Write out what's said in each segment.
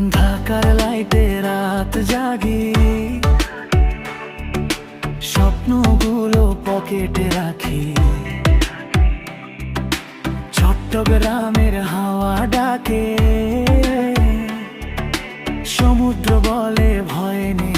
ঢাকার লাইটে রাত জাগি। স্বপ্নগুলো পকেটে রাখি। চট্টগ্রামের হাওয়া ডাকে। সমুদ্র বলে ভয় নেই।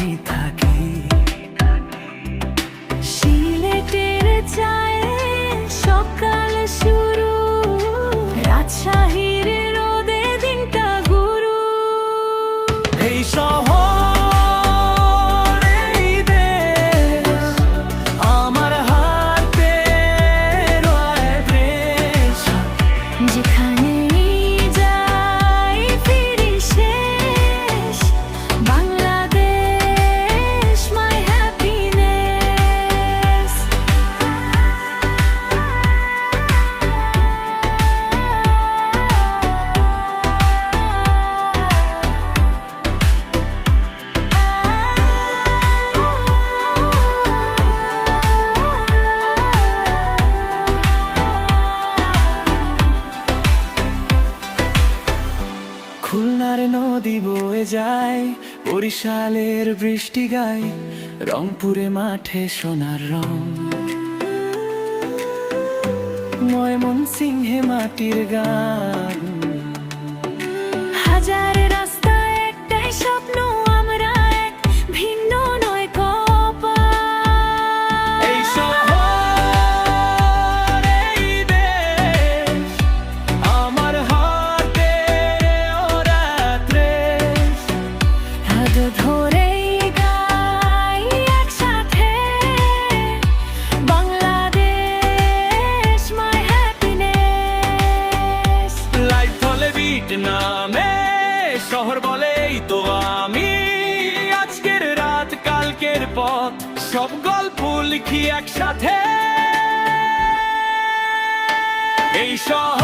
যেখানেই খুলনার নদী বয়ে যায়, বরিশালের বৃষ্টি গায়, রংপুরে মাঠে সোনার রং। ময়মন সিংহে মাটির গান। পথ সব গল্প লিখি একসাথে। এই শহর